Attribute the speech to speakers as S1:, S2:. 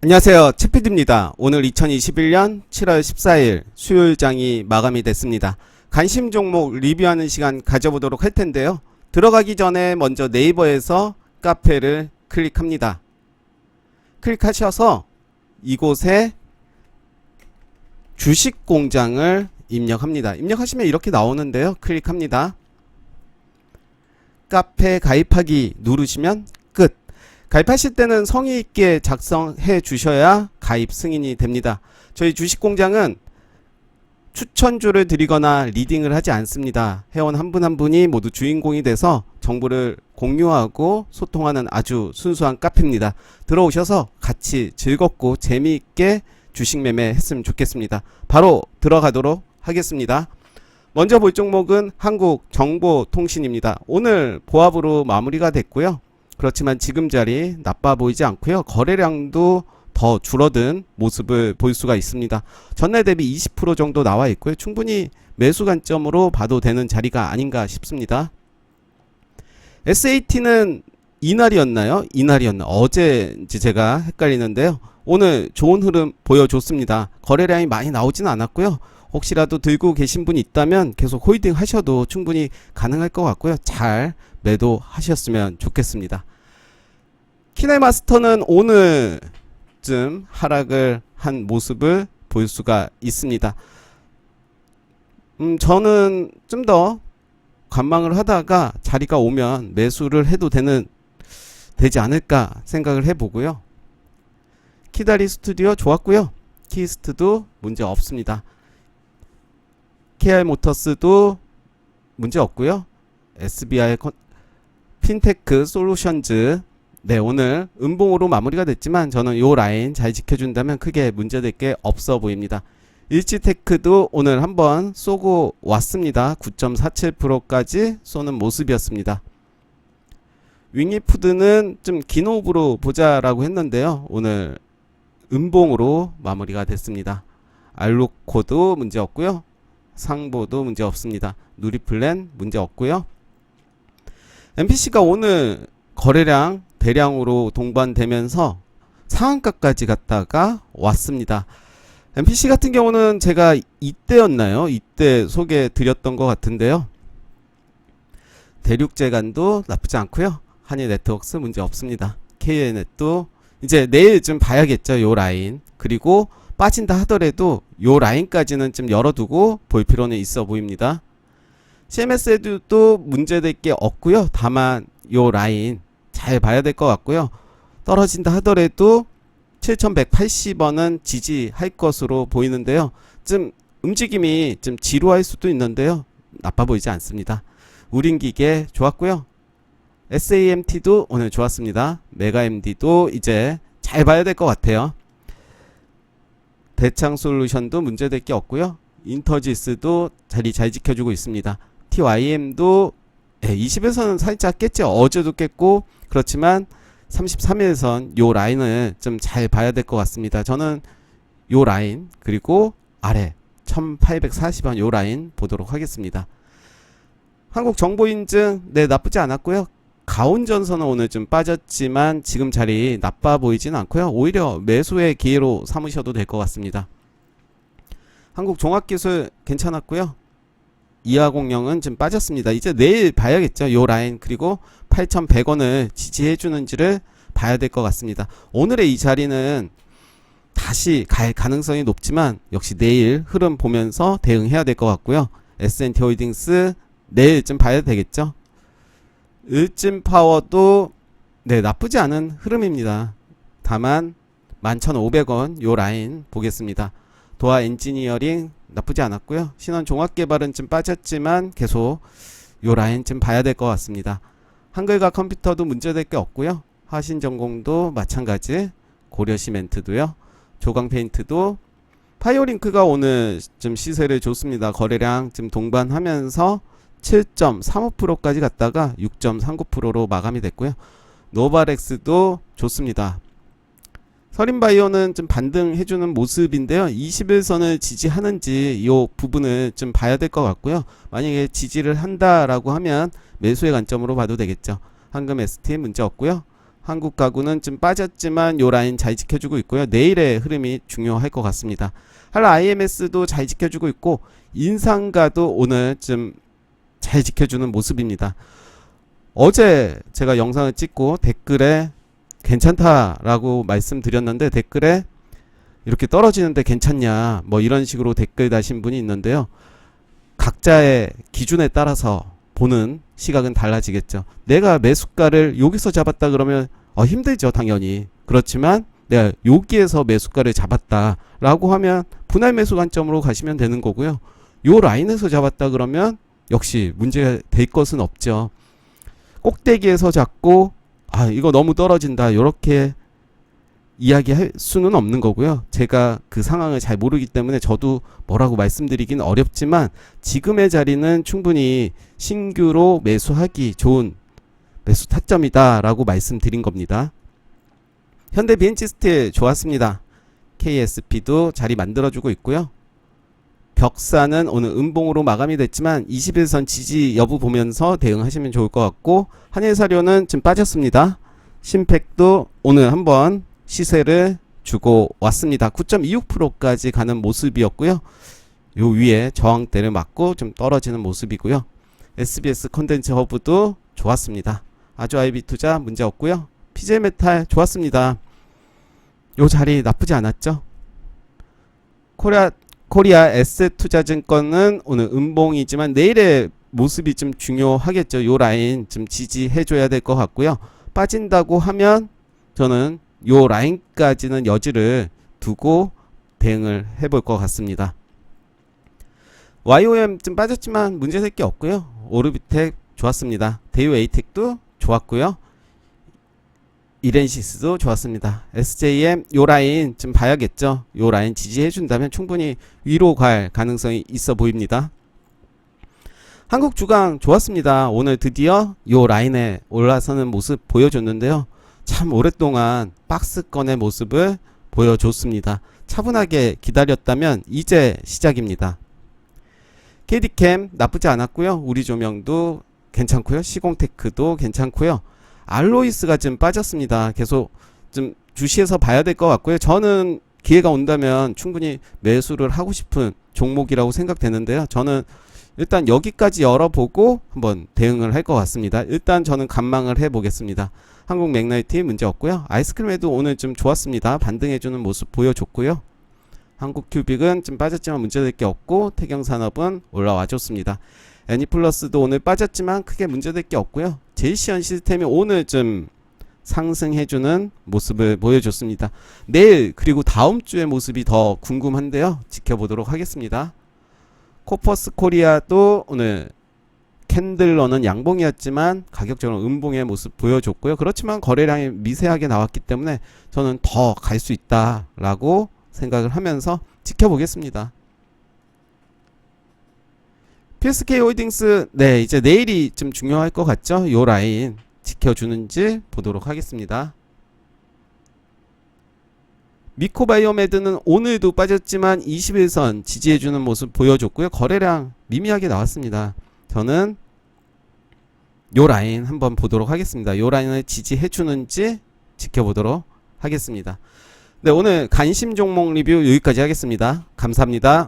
S1: 안녕하세요. 채피드입니다. 오늘 2021년 7월 14일 수요일장이 마감이 됐습니다. 관심 종목 리뷰하는 시간 가져보도록 할 텐데요. 들어가기 전에 먼저 네이버에서 카페를 클릭합니다. 클릭하셔서 이곳에 주식 공장을 입력합니다. 입력하시면 이렇게 나오는데요. 클릭합니다. 카페 가입하기 누르시면 끝. 가입하실 때는 성의 있게 작성해 주셔야 가입 승인이 됩니다. 저희 주식 공장은 추천주를 드리거나 리딩을 하지 않습니다. 회원 한분한 분이 모두 주인공이 돼서 정보를 공유하고 소통하는 아주 순수한 카페입니다. 들어오셔서 같이 즐겁고 재미있게 주식 매매 했으면 좋겠습니다. 바로 들어가도록 하겠습니다. 먼저 볼 종목은 한국 정보통신입니다. 오늘 보합으로 마무리가 됐고요. 그렇지만 지금 자리 나빠 보이지 않고요. 거래량도 더 줄어든 모습을 볼 수가 있습니다. 전날 대비 20% 정도 나와 있고요. 충분히 매수 관점으로 봐도 되는 자리가 아닌가 싶습니다. SAT는 이날이었나요? 이날이었나? 어제인지 제가 헷갈리는데요. 오늘 좋은 흐름 보여줬습니다. 거래량이 많이 나오지는 않았고요. 혹시라도 들고 계신 분이 있다면 계속 홀딩 하셔도 충분히 가능할 것 같고요. 잘 매도하셨으면 좋겠습니다. 키네마스터는 오늘쯤 하락을 한 모습을 볼 수가 있습니다. 음, 저는 좀 더 관망을 하다가 자리가 오면 매수를 해도 되는 되지 않을까 생각을 해보고요. 키다리 스튜디오 좋았고요. 키스트도 문제 없습니다. KR 모터스도 문제 없고요. SBI 컨, 핀테크 솔루션즈 네 오늘 음봉으로 마무리가 됐지만 저는 요 라인 잘 지켜준다면 크게 문제될 게 없어 보입니다. 일지테크도 오늘 한번 쏘고 왔습니다. 9.47%까지 쏘는 모습이었습니다. 윙이푸드는 좀 기노브로 보자라고 했는데요. 오늘 음봉으로 마무리가 됐습니다. 알로코도 문제 없고요. 상보도 문제 없습니다. 누리플랜 문제 없고요. MPC가 오늘 거래량 대량으로 동반되면서 상한가까지 갔다가 왔습니다. MPC 같은 경우는 제가 이때였나요? 이때 소개해 드렸던 것 같은데요. 대륙재간도 나쁘지 않고요. 한일 네트워크스 문제 없습니다. KN넷도 이제 내일 좀 봐야겠죠. 요 라인. 그리고 빠진다 하더라도 요 라인까지는 좀 열어두고 볼 필요는 있어 보입니다. CMS에도 문제될 게 없고요. 다만 요 라인 잘 봐야 될 것 같고요. 떨어진다 하더라도 7180원은 지지할 것으로 보이는데요. 좀 움직임이 좀 지루할 수도 있는데요. 나빠 보이지 않습니다. 우린기계 좋았고요. SAMT도 오늘 좋았습니다. 메가MD도 이제 잘 봐야 될 것 같아요. 대창 솔루션도 문제될 게 없고요. 인터지스도 자리 잘 지켜주고 있습니다. TYM도 예, 20에서는 살짝 깼죠. 어제도 깼고 그렇지만 33일선 요 라인을 좀 잘 봐야 될 것 같습니다. 저는 요 라인 그리고 아래 1840원 요 라인 보도록 하겠습니다. 한국 정보인증 네 나쁘지 않았고요. 가온전선은 오늘 좀 빠졌지만 지금 자리 나빠 보이진 않고요. 오히려 매수의 기회로 삼으셔도 될 것 같습니다. 한국 종합기술 괜찮았고요. 이하공영은 좀 빠졌습니다. 이제 내일 봐야겠죠. 요 라인 그리고 8,100원을 지지해 주는지를 봐야 될 것 같습니다. 오늘의 이 자리는 다시 갈 가능성이 높지만 역시 내일 흐름 보면서 대응해야 될 것 같고요. S&T 홀딩스 내일쯤 봐야 되겠죠. 을진 파워도 네 나쁘지 않은 흐름입니다. 다만 11,500원 요 라인 보겠습니다. 도화 엔지니어링 나쁘지 않았고요. 신원 종합 개발은 좀 빠졌지만 계속 요 라인 좀 봐야 될 것 같습니다. 한글과 컴퓨터도 문제될 게 없고요. 화신 전공도 마찬가지 고려 시멘트도요. 조광페인트도 파이오링크가 오늘 좀 시세를 줬습니다. 거래량 좀 동반하면서 7.35%까지 갔다가 6.39%로 마감이 됐고요. 노바렉스도 좋습니다. 서린바이오는 좀 반등해주는 모습인데요. 21선을 지지하는지 이 부분을 좀 봐야 될 것 같고요. 만약에 지지를 한다라고 하면 매수의 관점으로 봐도 되겠죠. 황금 ST 문제 없고요. 한국 가구는 좀 빠졌지만 요 라인 잘 지켜주고 있고요. 내일의 흐름이 중요할 것 같습니다. 한라 IMS도 잘 지켜주고 있고 인상가도 오늘 좀 잘 지켜주는 모습입니다. 어제 제가 영상을 찍고 댓글에 괜찮다라고 말씀드렸는데 댓글에 이렇게 떨어지는데 괜찮냐 뭐 이런 식으로 댓글 다신 분이 있는데요. 각자의 기준에 따라서 보는 시각은 달라지겠죠. 내가 매수가를 여기서 잡았다 그러면 어, 힘들죠, 당연히. 그렇지만 내가 여기에서 매수가를 잡았다라고 하면 분할 매수 관점으로 가시면 되는 거고요. 요 라인에서 잡았다 그러면 역시 문제가 될 것은 없죠. 꼭대기에서 잡고 아 이거 너무 떨어진다 이렇게 이야기할 수는 없는 거고요. 제가 그 상황을 잘 모르기 때문에 저도 뭐라고 말씀드리기는 어렵지만 지금의 자리는 충분히 신규로 매수하기 좋은 매수 타점이다라고 말씀드린 겁니다. 현대 비엔치스틸 좋았습니다. KSP도 자리 만들어주고 있고요. 벽사는 오늘 음봉으로 마감이 됐지만 21선 지지 여부 보면서 대응하시면 좋을 것 같고 한일사료는 좀 빠졌습니다. 심팩도 오늘 한번 시세를 주고 왔습니다. 9.26%까지 가는 모습이었고요. 요 위에 저항대를 맞고 좀 떨어지는 모습이고요. SBS 컨텐츠 허브도 좋았습니다. 아주 아이비 투자 문제 없고요. PJ 메탈 좋았습니다. 요 자리 나쁘지 않았죠? 코리아 코리아 에셋 투자증권은 오늘 음봉이지만 내일의 모습이 좀 중요하겠죠. 요 라인 좀 지지해 줘야 될 것 같고요. 빠진다고 하면 저는 요 라인까지는 여지를 두고 대응을 해볼 것 같습니다. YOM 좀 빠졌지만 문제 될 게 없고요. 오르비텍 좋았습니다. 대유 에이텍도 좋았고요. 이렌시스도 좋았습니다. SJM 요 라인 좀 봐야겠죠. 요 라인 지지해 준다면 충분히 위로 갈 가능성이 있어 보입니다. 한국 주강 좋았습니다. 오늘 드디어 요 라인에 올라서는 모습 보여줬는데요. 참 오랫동안 박스권의 모습을 보여줬습니다. 차분하게 기다렸다면 이제 시작입니다. KD캠 나쁘지 않았고요. 우리 조명도 괜찮고요. 시공테크도 괜찮고요. 알로이스가 좀 빠졌습니다. 계속 좀 주시해서 봐야 될 것 같고요. 저는 기회가 온다면 충분히 매수를 하고 싶은 종목이라고 생각되는데요. 저는 일단 여기까지 열어보고 한번 대응을 할 것 같습니다. 일단 저는 간망을 해보겠습니다. 한국 맥라이트 문제 없고요. 아이스크림에도 오늘 좀 좋았습니다. 반등해주는 모습 보여줬고요. 한국 큐빅은 좀 빠졌지만 문제될 게 없고 태경산업은 올라와 줬습니다. 애니플러스도 오늘 빠졌지만 크게 문제될 게 없고요. 제이시언 시스템이 오늘 좀 상승해주는 모습을 보여줬습니다. 내일 그리고 다음 주의 모습이 더 궁금한데요. 지켜보도록 하겠습니다. 코퍼스 코리아도 오늘 캔들러는 양봉이었지만 가격적으로 음봉의 모습 보여줬고요. 그렇지만 거래량이 미세하게 나왔기 때문에 저는 더 갈 수 있다라고 생각을 하면서 지켜보겠습니다. PSK 홀딩스 네 이제 내일이 좀 중요할 것 같죠? 요 라인 지켜주는지 보도록 하겠습니다. 미코바이오메드는 오늘도 빠졌지만 21선 지지해주는 모습 보여줬고요. 거래량 미미하게 나왔습니다. 저는 요 라인 한번 보도록 하겠습니다. 요 라인을 지지해주는지 지켜보도록 하겠습니다. 네, 오늘 관심 종목 리뷰 여기까지 하겠습니다. 감사합니다.